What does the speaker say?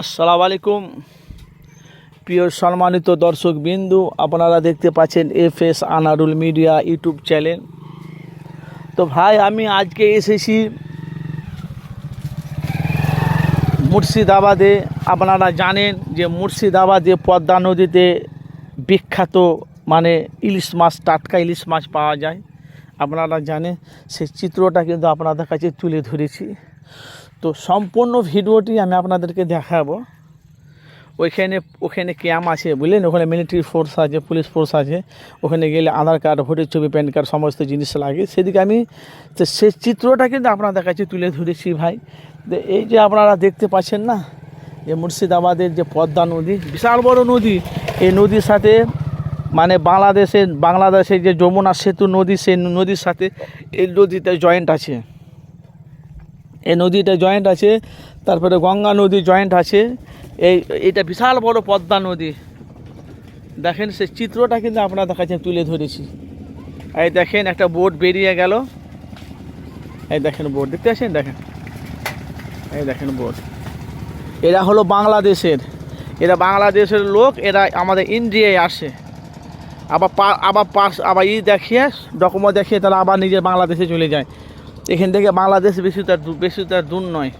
আসসালামু আলাইকুম। প্রিয় সম্মানিত দর্শক বিন্দু আপনারা দেখতে পাচ্ছেন F S Anarul media YouTube channel. তো ভাই, আমি আজকে এসেছি মুর্শিদাবাদে। আপনারা জানেন যে মুর্শিদাবাদে পদ্মা নদীতে বিখ্যাত মানে ইলিশ মাছ, টাটকা ইলিশ মাছ পাওয়া যায়। আপনারা জানেন, সেই চিত্রটা কিন্তু আপনাদের কাছে তুলে ধরেছি। তো সম্পূর্ণ ভিডিওটি আমি আপনাদেরকে দেখাবো। ওইখানে, ওখানে ক্যাম্প আছে, বুঝলেন? ওখানে মিলিটারি ফোর্স আছে পুলিশ ফোর্স আছে। ওখানে গেলে আধার কার্ড ভোটের ছবি প্যান কার্ড সমস্ত জিনিস লাগে। সেদিকে আমি, তো সেই চিত্রটা কিন্তু আপনাদের কাছে তুলে ধরেছি ভাই। এই যে আপনারা দেখতে পাচ্ছেন না, যে মুর্শিদাবাদের যে পদ্মা নদী, বিশাল বড় নদী। এই নদীর সাথে মানে বাংলাদেশের বাংলাদেশের যে যমুনা সেতু নদী, সেই নদীর সাথে এই নদীতে জয়েন্ট আছে। এই নদীটা জয়েন্ট আছে, তারপরে গঙ্গা নদী জয়েন্ট আছে। এই, এটা বিশাল বড় পদ্মা নদী। দেখেন সে চিত্রটা কিন্তু আপনাদের কাছে তুলে ধরেছি। এই দেখেন একটা বোট বেরিয়ে গেল। এই দেখেন বোট দেখতে পাচ্ছেন? দেখেন। এই দেখেন বোট এরা হলো বাংলাদেশের। এরা বাংলাদেশের লোক, এরা আমাদের ইন্ডিয়ায় আসে। আবার পা, আবার পাস আবার ই দেখিয়ে, ডকুমেন্ট দেখিয়ে তারা আবার নিজের বাংলাদেশে চলে যায়। এখান থেকে বাংলাদেশ বেশি তার বেশি তার দূর নয়।